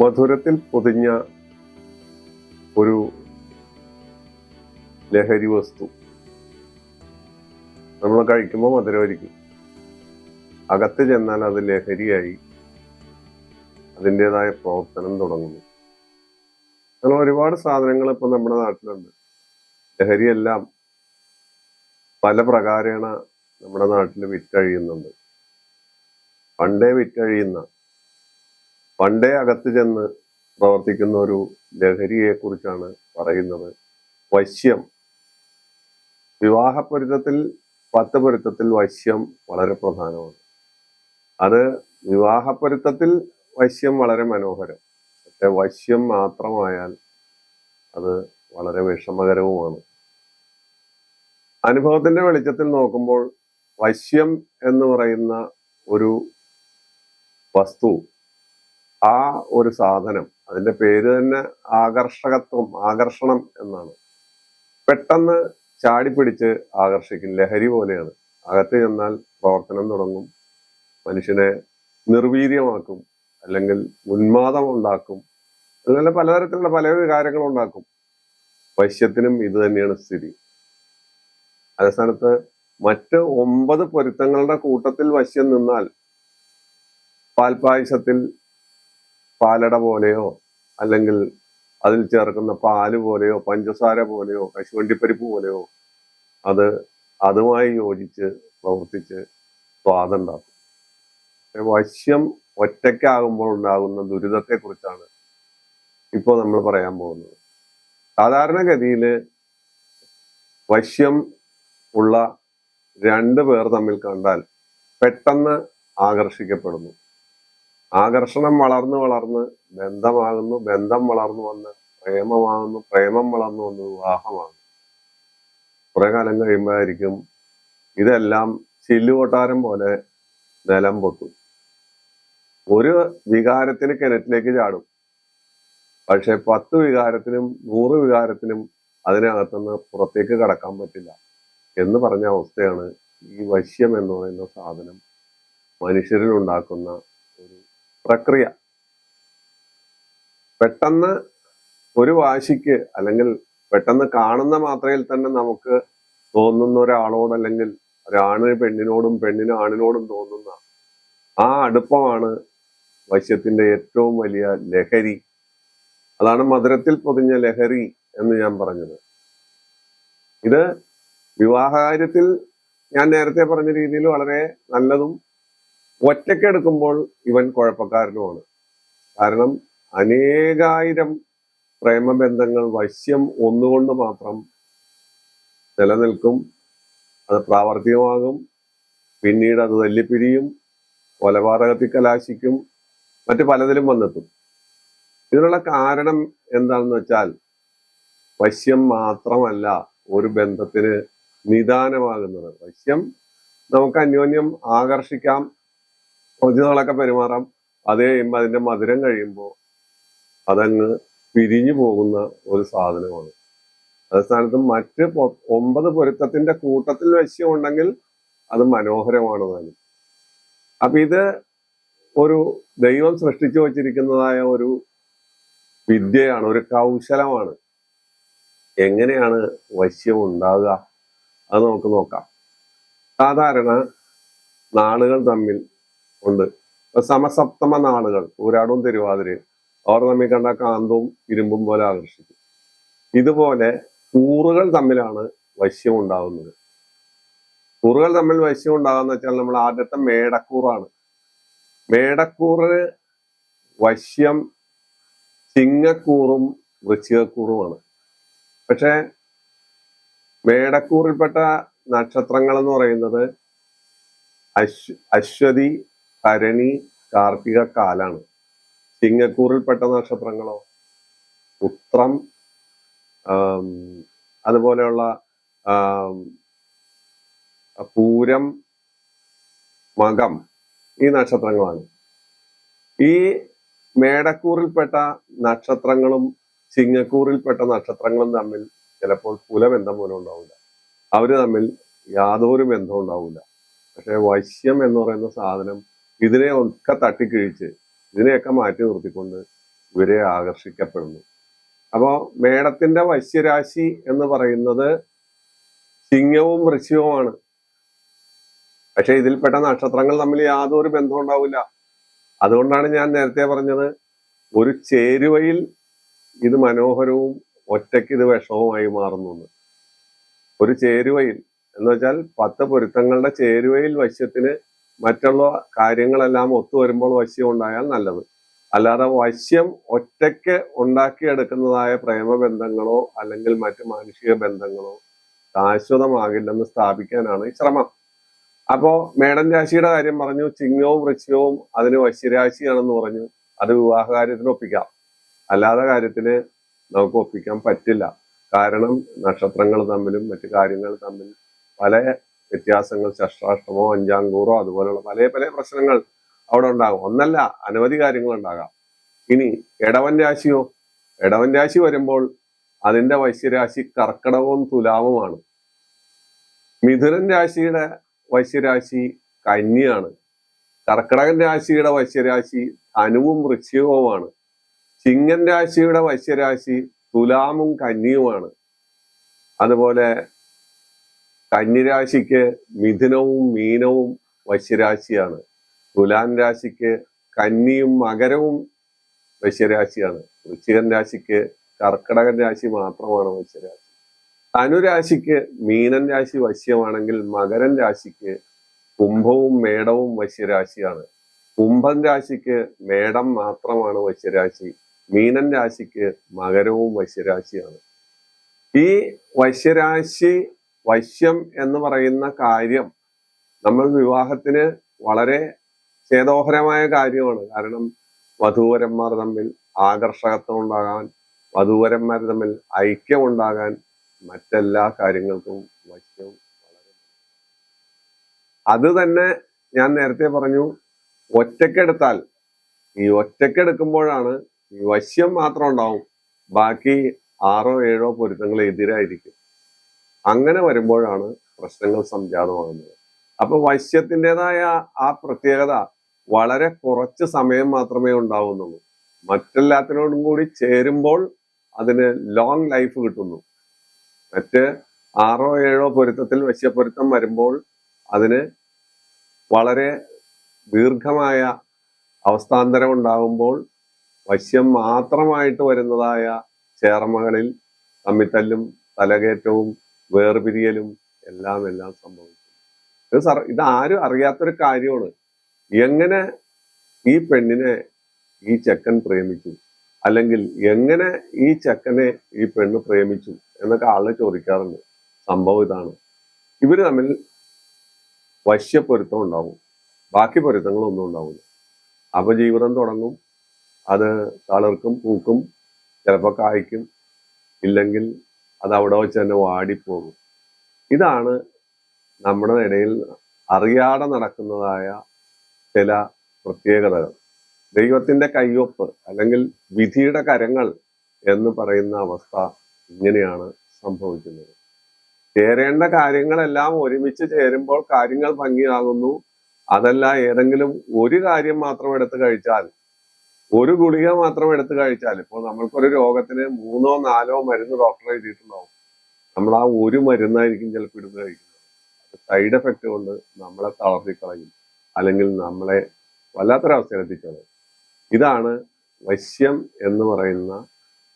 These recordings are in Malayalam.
മധുരത്തിൽ പൊതിഞ്ഞ ഒരു ലഹരി വസ്തു. നമ്മൾ കഴിക്കുമ്പോൾ മധുരമായിരിക്കും. അകത്ത് ചെന്നാൽ അത് ലഹരിയായി അതിന്റെതായ പ്രവർത്തനം തുടങ്ങുന്നു. അങ്ങനെ ഒരുപാട് സാധനങ്ങൾ ഇപ്പൊ നമ്മുടെ നാട്ടിലുണ്ട്. ലഹരിയെല്ലാം പല പ്രകാരേണ നമ്മുടെ നാട്ടിൽ വിറ്റഴിയുന്നുണ്ട്. പണ്ടേ വിറ്റഴിയുന്ന പണ്ടേ അകത്ത് ചെന്ന് പ്രവർത്തിക്കുന്ന ഒരു ലഹരിയെ കുറിച്ചാണ് പറയുന്നത്. വശ്യം. വിവാഹപ്പൊരുത്തത്തിൽ പത്ത് പൊരുത്തത്തിൽ വശ്യം വളരെ പ്രധാനമാണ്. അത് വിവാഹപ്പൊരുത്തത്തിൽ വശ്യം വളരെ മനോഹരം. പക്ഷെ വശ്യം മാത്രമായാൽ അത് വളരെ വിഷമകരവുമാണ്. അനുഭവത്തിന്റെ വെളിച്ചത്തിൽ നോക്കുമ്പോൾ വശ്യം എന്ന് പറയുന്ന ഒരു വസ്തു ആ ഒരു സാധനം അതിന്റെ പേര് തന്നെ ആകർഷകത്വം ആകർഷണം എന്നാണ്. പെട്ടെന്ന് ചാടിപ്പിടിച്ച് ആകർഷിക്കും. ലഹരി പോലെയാണ്. അകത്ത് ചെന്നാൽ പ്രവർത്തനം തുടങ്ങും. മനുഷ്യനെ നിർവീര്യമാക്കും. അല്ലെങ്കിൽ ഉന്മാദം ഉണ്ടാക്കും അങ്ങനെ പലതരത്തിലുള്ള പല കാര്യങ്ങൾ ഉണ്ടാക്കും. വശ്യത്തിനും ഇത് തന്നെയാണ് സ്ഥിതി. അതേ സ്ഥാനത്ത് മറ്റ് ഒമ്പത് പൊരുത്തങ്ങളുടെ കൂട്ടത്തിൽ വശ്യം നിന്നാൽ പാൽപായസത്തിൽ പാലട പോലെയോ അല്ലെങ്കിൽ അതിൽ ചേർക്കുന്ന പാൽ പോലെയോ പഞ്ചസാര പോലെയോ കശുവണ്ടിപ്പരിപ്പ് പോലെയോ അത് അതുമായി യോജിച്ച് പ്രവർത്തിച്ച് സ്വാദുണ്ടാക്കും. വശ്യം ഒറ്റയ്ക്കാകുമ്പോൾ ഉണ്ടാകുന്ന ദുരിതത്തെക്കുറിച്ചാണ് ഇപ്പോൾ നമ്മൾ പറയാൻ പോകുന്നത്. സാധാരണഗതിയിൽ വശ്യം ഉള്ള രണ്ട് പേർ തമ്മിൽ കണ്ടാൽ പെട്ടെന്ന് ആകർഷിക്കപ്പെടുന്നു. ആകർഷണം വളർന്നു വളർന്ന് ബന്ധമാകുന്നു ബന്ധം വളർന്നു വന്ന് പ്രേമമാകുന്നു പ്രേമം വളർന്നു വന്ന് വിവാഹമാകുന്നു കുറെ കാലം കഴിയുമ്പോഴായിരിക്കും ഇതെല്ലാം ചില്ലുകൊട്ടാരം പോലെ നിലം പൊത്തും ഒരു വികാരത്തിന് കിണറ്റിലേക്ക് ചാടും. പക്ഷെ പത്ത് വികാരത്തിനും നൂറ് വികാരത്തിനും അതിനകത്തുനിന്ന് പുറത്തേക്ക് കടക്കാൻ പറ്റില്ല. എന്ന് പറഞ്ഞ അവസ്ഥയാണ് ഈ വശ്യം എന്ന് പറയുന്ന സാധനം മനുഷ്യരിൽ ഉണ്ടാക്കുന്ന പ്രക്രിയ. പെട്ടെന്ന് ഒരു വാശിക്ക് അല്ലെങ്കിൽ പെട്ടെന്ന് കാണുന്ന മാത്രയിൽ തന്നെ നമുക്ക് തോന്നുന്ന ഒരാളോട് അല്ലെങ്കിൽ ഒരാണ് പെണ്ണിനോടും പെണ്ണിന് ആണിനോടും തോന്നുന്ന ആ അടുപ്പമാണ് വശ്യത്തിന്റെ ഏറ്റവും വലിയ ലഹരി. അതാണ് മധുരത്തിൽ പൊതിഞ്ഞ ലഹരി എന്ന് ഞാൻ പറഞ്ഞത്. ഇത് വിവാഹകാര്യത്തിൽ ഞാൻ നേരത്തെ പറഞ്ഞ രീതിയിൽ വളരെ നല്ലതും ഒറ്റയ്ക്കെടുക്കുമ്പോൾ ഇവൻ കുഴപ്പക്കാരനുമാണ്. കാരണം അനേകായിരം പ്രേമബന്ധങ്ങൾ വശ്യം ഒന്നുകൊണ്ട് മാത്രം നിലനിൽക്കും. അത് പ്രാവർത്തികമാകും. പിന്നീട് അത് തല്ലിപ്പിരിയും കൊലപാതകത്തിൽ കലാശിക്കും മറ്റു പലതിലും വന്നെത്തും. ഇതിനുള്ള കാരണം എന്താണെന്ന് വെച്ചാൽ വശ്യം മാത്രമല്ല ഒരു ബന്ധത്തിന് നിദാനമാകുന്നത്. വശ്യം നമുക്ക് അന്യോന്യം ആകർഷിക്കാം. കുറച്ചു നാളൊക്കെ പെരുമാറാം. അത് കഴിയുമ്പോൾ അതിന്റെ മധുരം കഴിയുമ്പോൾ അതങ്ങ് പിരിഞ്ഞു പോകുന്ന ഒരു സാധനമാണ്. അതേ സ്ഥാനത്ത് മറ്റ് ഒമ്പത് പൊരുത്തത്തിന്റെ കൂട്ടത്തിൽ വശ്യമുണ്ടെങ്കിൽ അത് മനോഹരമാണ് താനും അപ്പൊ ഇത് ഒരു ദൈവം സൃഷ്ടിച്ചു വച്ചിരിക്കുന്നതായ ഒരു വിദ്യയാണ് ഒരു കൗശലമാണ്. എങ്ങനെയാണ് വശ്യം ഉണ്ടാകുക അത് നമുക്ക് നോക്കാം. സാധാരണ നാളുകൾ തമ്മിൽ ഉണ്ട്. സമസപ്തമ നാളുകൾ ഊരാടും തിരുവാതിരയും അവർ തമ്മിൽ കണ്ട കാന്തവും ഇരുമ്പും പോലെ ആകർഷിക്കും. ഇതുപോലെ കൂറുകൾ തമ്മിലാണ് വശ്യം ഉണ്ടാകുന്നത് കൂറുകൾ തമ്മിൽ വശ്യം ഉണ്ടാകുന്ന വെച്ചാൽ നമ്മൾ ആദ്യത്തെ മേടക്കൂറാണ്. മേടക്കൂറ് വശ്യം ചിങ്ങക്കൂറും വൃശ്ചികക്കൂറുമാണ്. പക്ഷെ മേടക്കൂറിൽപ്പെട്ട നക്ഷത്രങ്ങൾ എന്ന് പറയുന്നത് അശ്വ അശ്വതി ഭരണി കാർത്തിക കാലാണ്. ചിങ്ങക്കൂറിൽപ്പെട്ട നക്ഷത്രങ്ങളോ? ഉത്രം അതുപോലെയുള്ള പൂരം മകം ഈ നക്ഷത്രങ്ങളാണ്. ഈ മേടക്കൂറിൽപ്പെട്ട നക്ഷത്രങ്ങളും ചിങ്ങക്കൂറിൽപ്പെട്ട നക്ഷത്രങ്ങളും തമ്മിൽ ചിലപ്പോൾ കുലബന്ധം പോലും ഉണ്ടാവില്ല. അവർ തമ്മിൽ യാതൊരു ബന്ധവും ഉണ്ടാവില്ല. പക്ഷേ വശ്യം എന്ന് പറയുന്ന സാധനം ഇതിനെ ഒക്കെ തട്ടിക്കിഴിച്ച് ഇതിനെയൊക്കെ മാറ്റി നിർത്തിക്കൊണ്ട് ഇവരെ ആകർഷിക്കപ്പെടുന്നു. അപ്പോൾ മേടത്തിന്റെ വശ്യരാശി എന്ന് പറയുന്നത് ചിങ്ങവും വൃശ്യവുമാണ് പക്ഷെ ഇതിൽപ്പെട്ട നക്ഷത്രങ്ങൾ തമ്മിൽ യാതൊരു ബന്ധം ഉണ്ടാവില്ല. അതുകൊണ്ടാണ് ഞാൻ നേരത്തെ പറഞ്ഞത് ഒരു ചേരുവയിൽ ഇത് മനോഹരവും ഒറ്റയ്ക്ക് ഇത് വിഷമവുമായി മാറുന്നു ഒരു ചേരുവയിൽ എന്ന് വെച്ചാൽ പത്ത് പൊരുത്തങ്ങളുടെ ചേരുവയിൽ വശ്യത്തിന് മറ്റുള്ള കാര്യങ്ങളെല്ലാം ഒത്തുവരുമ്പോൾ വശ്യം ഉണ്ടായാൽ നല്ലത്. അല്ലാതെ വശ്യം ഒറ്റയ്ക്ക് ഉണ്ടാക്കിയെടുക്കുന്നതായ പ്രേമബന്ധങ്ങളോ അല്ലെങ്കിൽ മറ്റ് മാനുഷിക ബന്ധങ്ങളോ ശാശ്വതമാകില്ലെന്ന് സ്ഥാപിക്കാനാണ് ഈ ശ്രമം. അപ്പോ മേടൻ രാശിയുടെ കാര്യം പറഞ്ഞു ചിങ്ങവും വൃശ്യവും അതിന് വശ്യരാശിയാണെന്ന് പറഞ്ഞു. അത് വിവാഹ കാര്യത്തിന് ഒപ്പിക്കാം. അല്ലാതെ കാര്യത്തിന് നമുക്ക് ഒപ്പിക്കാൻ പറ്റില്ല. കാരണം നക്ഷത്രങ്ങൾ തമ്മിലും മറ്റു കാര്യങ്ങൾ തമ്മിൽ പല വ്യത്യാസങ്ങൾ അഞ്ചാം അഞ്ചാങ്കൂറോ അതുപോലെയുള്ള പല പല പ്രശ്നങ്ങൾ അവിടെ ഉണ്ടാകും. ഒന്നല്ല അനവധി കാര്യങ്ങൾ ഉണ്ടാകാം. ഇനി ഇടവൻ രാശിയോ? ഇടവൻ രാശി വരുമ്പോൾ അതിന്റെ വശ്യരാശി കർക്കടകവും തുലാവുമാണ്. മിഥുനൻ രാശിയുടെ വൈശ്യരാശി കന്യാണ് കർക്കടകൻ രാശിയുടെ വശ്യരാശി ധനുവും വൃശ്ചികവുമാണ്. ചിങ്ങൻ രാശിയുടെ വൈശ്യരാശി തുലാമും കന്നിയുമാണ് അതുപോലെ കന്നിരാശിക്ക് മിഥുനവും മീനവും വശ്യരാശിയാണ് തുലാൻ രാശിക്ക് കന്നിയും മകരവും വശ്യരാശിയാണ് വൃശ്ചികൻ രാശിക്ക് കർക്കടകൻ രാശി മാത്രമാണ് വശ്യരാശി ധനുരാശിക്ക് മീനൻ രാശി വശ്യമാണെങ്കിൽ മകരൻ രാശിക്ക് കുംഭവും മേടവും വശ്യരാശിയാണ് കുംഭൻ രാശിക്ക് മേടം മാത്രമാണ് വശ്യരാശി മീനൻ രാശിക്ക് മകരവും വശ്യരാശിയാണ് ഈ വശ്യരാശി വശ്യം എന്ന് പറയുന്ന കാര്യം നമ്മൾ വിവാഹത്തിന് വളരെ ഛേദോഹരമായ കാര്യമാണ്. കാരണം വധൂവരന്മാർ തമ്മിൽ ആകർഷകത്വം ഉണ്ടാകാൻ വധൂവരന്മാർ തമ്മിൽ ഐക്യം ഉണ്ടാകാൻ മറ്റെല്ലാ കാര്യങ്ങൾക്കും വശ്യം വളരെ അത് തന്നെ ഞാൻ നേരത്തെ പറഞ്ഞു ഒറ്റക്കെടുത്താൽ ഈ ഒറ്റക്കെടുക്കുമ്പോഴാണ് ഈ വശ്യം മാത്രം ഉണ്ടാവും. ബാക്കി ആറോ ഏഴോ പൊരുത്തങ്ങൾ എതിരായിരിക്കും. അങ്ങനെ വരുമ്പോഴാണ് പ്രശ്നങ്ങൾ സംജാതമാകുന്നത്. അപ്പൊ വശ്യത്തിന്റെതായ ആ പ്രത്യേകത വളരെ കുറച്ച് സമയം മാത്രമേ ഉണ്ടാവുന്നുള്ളൂ. മറ്റെല്ലാത്തിനോടും കൂടി ചേരുമ്പോൾ അതിന് ലോങ് ലൈഫ് കിട്ടുന്നു. മറ്റ് ആറോ ഏഴോ പൊരുത്തത്തിൽ വശ്യപ്പൊരുത്തം വരുമ്പോൾ അതിന് വളരെ ദീർഘമായ അവസ്ഥാന്തരം ഉണ്ടാകുമ്പോൾ വശ്യം മാത്രമായിട്ട് വരുന്നതായ ചേർമകളിൽ തമ്മിത്തല്ലും തലകയറ്റവും വേർപിരിയലും എല്ലാം എല്ലാം സംഭവിക്കും ഇത് സർ ഇത് ആരും അറിയാത്തൊരു കാര്യമാണ്. എങ്ങനെ ഈ പെണ്ണിനെ ഈ ചെക്കൻ പ്രേമിച്ചു? അല്ലെങ്കിൽ എങ്ങനെ ഈ ചെക്കനെ ഈ പെണ്ണ് പ്രേമിച്ചു? എന്നൊക്കെ ആളെ ചോദിക്കാറുണ്ട്. സംഭവം ഇതാണ്. ഇവർ തമ്മിൽ വശ്യപ്പൊരുത്തം ഉണ്ടാവും. ബാക്കി പൊരുത്തങ്ങളൊന്നും ഉണ്ടാവില്ല. അപ്പൊ ജീവിതം തുടങ്ങും. അത് തളിർക്കും പൂക്കും ചിലപ്പോൾ കായ്ക്കും. ഇല്ലെങ്കിൽ അത് അവിടെ വെച്ച് തന്നെ വാടിപ്പോകും. ഇതാണ് നമ്മുടെ ഇടയിൽ അറിയാതെ നടക്കുന്നതായ ചില പ്രത്യേകതകൾ. ദൈവത്തിന്റെ കയ്യൊപ്പ് അല്ലെങ്കിൽ വിധിയുടെ കരങ്ങൾ എന്ന് പറയുന്ന അവസ്ഥ ഇങ്ങനെയാണ് സംഭവിക്കുന്നത്. ചേരേണ്ട കാര്യങ്ങളെല്ലാം ഒരുമിച്ച് ചേരുമ്പോൾ കാര്യങ്ങൾ ഭംഗിയാകുന്നു. അതല്ല ഏതെങ്കിലും ഒരു കാര്യം മാത്രം എടുത്തു കഴിച്ചാൽ ഒരു ഗുളിക മാത്രം എടുത്തു കഴിച്ചാൽ ഇപ്പോൾ നമ്മൾക്കൊരു രോഗത്തിന് മൂന്നോ നാലോ മരുന്ന് ഡോക്ടർ എഴുതിയിട്ടുണ്ടാവും. നമ്മൾ ആ ഒരു മരുന്നായിരിക്കും ചിലപ്പോൾ എടുത്ത് കഴിക്കുന്നത്. സൈഡ് എഫക്റ്റ് കൊണ്ട് നമ്മളെ തളർത്തിക്കളയും. അല്ലെങ്കിൽ നമ്മളെ വല്ലാത്തൊരവസ്ഥയിലെത്തിച്ചത് ഇതാണ് വശ്യം എന്ന് പറയുന്ന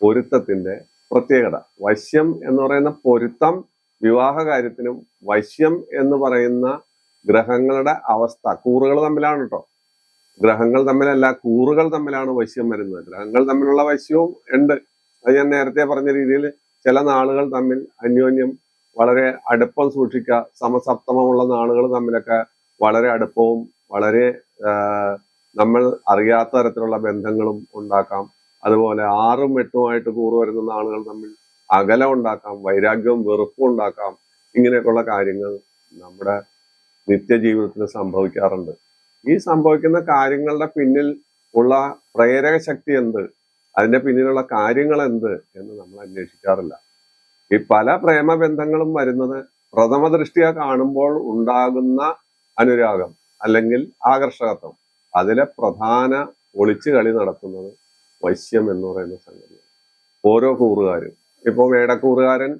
പൊരുത്തത്തിന്റെ പ്രത്യേകത. വശ്യം എന്ന് പറയുന്ന പൊരുത്തം വിവാഹ കാര്യത്തിനും വശ്യം എന്ന് പറയുന്ന ഗ്രഹങ്ങളുടെ അവസ്ഥ. കൂറുകൾ തമ്മിലാണ് കേട്ടോ ഗ്രഹങ്ങൾ തമ്മിലല്ല കൂറുകൾ തമ്മിലാണ് വശ്യം വരുന്നത്. ഗ്രഹങ്ങൾ തമ്മിലുള്ള വശ്യവും ഉണ്ട്. അത് ഞാൻ നേരത്തെ പറഞ്ഞ രീതിയിൽ ചില നാളുകൾ തമ്മിൽ അന്യോന്യം വളരെ അടുപ്പം സൂക്ഷിക്കുക സമസപ്തമമുള്ള നാളുകൾ തമ്മിലൊക്കെ വളരെ അടുപ്പവും വളരെ നമ്മൾ അറിയാത്ത തരത്തിലുള്ള ബന്ധങ്ങളും ഉണ്ടാക്കാം. അതുപോലെ ആറും എട്ടുമായിട്ട് കൂറ് വരുന്ന നാളുകൾ തമ്മിൽ അകലം ഉണ്ടാക്കാം വൈരാഗ്യവും വെറുപ്പും ഉണ്ടാക്കാം. ഇങ്ങനെയൊക്കെയുള്ള കാര്യങ്ങൾ നമ്മുടെ നിത്യജീവിതത്തിൽ സംഭവിക്കാറുണ്ട്. ഈ സംഭവിക്കുന്ന കാര്യങ്ങളുടെ പിന്നിൽ ഉള്ള പ്രേരക ശക്തി എന്ത്? അതിന്റെ പിന്നിലുള്ള കാര്യങ്ങൾ എന്ത് എന്ന് നമ്മൾ അന്വേഷിക്കാറില്ല. ഈ പല പ്രേമബന്ധങ്ങളും വരുന്നത് പ്രഥമ ദൃഷ്ടിയ കാണുമ്പോൾ ഉണ്ടാകുന്ന അനുരാഗം അല്ലെങ്കിൽ ആകർഷകത്വം. അതിലെ പ്രധാന ഒളിച്ചു കളി നടത്തുന്നത് വശ്യം എന്ന് പറയുന്ന സംഗതിയാണ്. ഓരോ കൂറുകാരും. ഇപ്പൊ വേടക്കൂറുകാരൻ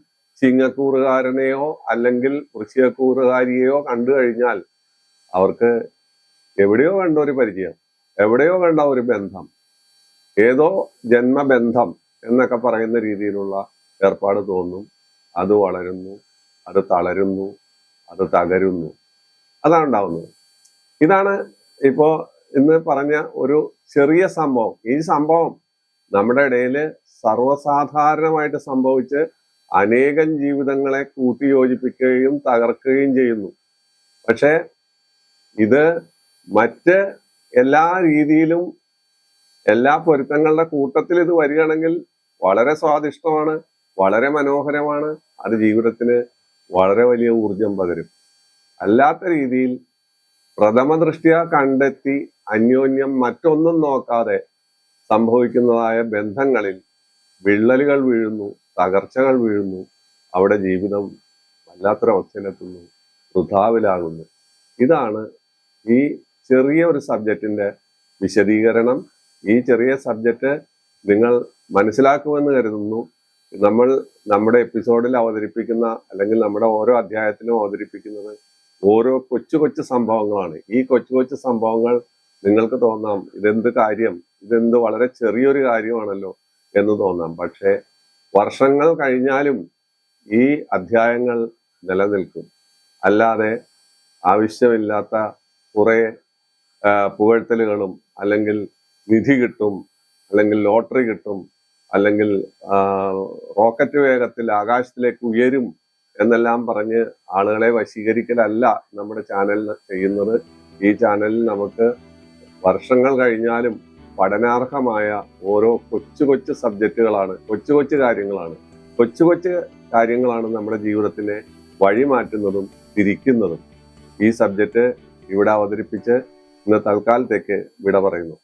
ചിങ്ങക്കൂറുകാരനെയോ അല്ലെങ്കിൽ വൃശ്ചികക്കൂറുകാരിയെയോ കണ്ടു കഴിഞ്ഞാൽ അവർക്ക് എവിടെയോ കണ്ട ഒരു പരിചയം എവിടെയോ കണ്ട ഒരു ബന്ധം ഏതോ ജന്മബന്ധം എന്നൊക്കെ പറയുന്ന രീതിയിലുള്ള ഏർപ്പാട് തോന്നും. അത് വളരുന്നു അത് തളരുന്നു അത് തകരുന്നു. അതാണ് ഉണ്ടാവുന്നത്. ഇതാണ് ഇപ്പോ ഇന്ന് പറഞ്ഞ ഒരു ചെറിയ സംഭവം. ഈ സംഭവം നമ്മുടെ ഇടയിൽ സർവസാധാരണമായിട്ട് സംഭവിച്ച് അനേകം ജീവിതങ്ങളെ കൂട്ടിയോജിപ്പിക്കുകയും തകർക്കുകയും ചെയ്യുന്നു. പക്ഷേ ഇത് മറ്റ് എല്ലാ രീതിയിലും എല്ലാ പൊരുത്തങ്ങളുടെ കൂട്ടത്തിൽ ഇത് വരികയാണെങ്കിൽ വളരെ സ്വാദിഷ്ടമാണ് വളരെ മനോഹരമാണ്. അത് ജീവിതത്തിന് വളരെ വലിയ ഊർജം പകരും. അല്ലാത്ത രീതിയിൽ പ്രഥമ ദൃഷ്ടിയ കണ്ടെത്തി അന്യോന്യം മറ്റൊന്നും നോക്കാതെ സംഭവിക്കുന്നതായ ബന്ധങ്ങളിൽ വിള്ളലുകൾ വീഴുന്നു തകർച്ചകൾ വീഴുന്നു അവിടെ ജീവിതം വല്ലാത്തൊരവസ്ഥയിലെത്തുന്നു വൃഥാവിലാകുന്നു. ഇതാണ് ഈ ചെറിയ ഒരു സബ്ജക്റ്റിന്റെ വിശദീകരണം. ഈ ചെറിയ സബ്ജക്റ്റ് നിങ്ങൾ മനസ്സിലാക്കുമെന്ന് കരുതുന്നു. നമ്മൾ നമ്മുടെ എപ്പിസോഡിൽ അവതരിപ്പിക്കുന്ന അല്ലെങ്കിൽ നമ്മുടെ ഓരോ അധ്യായത്തിലും അവതരിപ്പിക്കുന്നത് ഓരോ കൊച്ചു കൊച്ചു സംഭവങ്ങളാണ്. ഈ കൊച്ചു കൊച്ചു സംഭവങ്ങൾ നിങ്ങൾക്ക് തോന്നാം ഇതെന്ത് കാര്യം ഇതെന്ത് വളരെ ചെറിയൊരു കാര്യമാണല്ലോ എന്ന് തോന്നാം. പക്ഷേ വർഷങ്ങൾ കഴിഞ്ഞാലും ഈ അധ്യായങ്ങൾ നിലനിൽക്കും. അല്ലാതെ ആവശ്യമില്ലാത്ത കുറെ പുകഴ്ത്തലുകളും അല്ലെങ്കിൽ നിധി കിട്ടും അല്ലെങ്കിൽ ലോട്ടറി കിട്ടും അല്ലെങ്കിൽ റോക്കറ്റ് വേഗത്തിൽ ആകാശത്തിലേക്ക് ഉയരും എന്നെല്ലാം പറഞ്ഞ് ആളുകളെ വശീകരിക്കലല്ല നമ്മുടെ ചാനലിൽ ചെയ്യുന്നത്. ഈ ചാനലിൽ നമുക്ക് വർഷങ്ങൾ കഴിഞ്ഞാലും പഠനാർഹമായ ഓരോ കൊച്ചു കൊച്ചു സബ്ജക്റ്റുകളാണ് കൊച്ചു കൊച്ചു കാര്യങ്ങളാണ്. കൊച്ചു കൊച്ചു കാര്യങ്ങളാണ് നമ്മുടെ ജീവിതത്തിനെ വഴിമാറ്റുന്നതും തിരിക്കുന്നതും. ഈ സബ്ജക്റ്റ് ഇവിടെ അവതരിപ്പിച്ച് ഇന്ന് തൽക്കാലത്തേക്ക് വിട പറയുന്നു.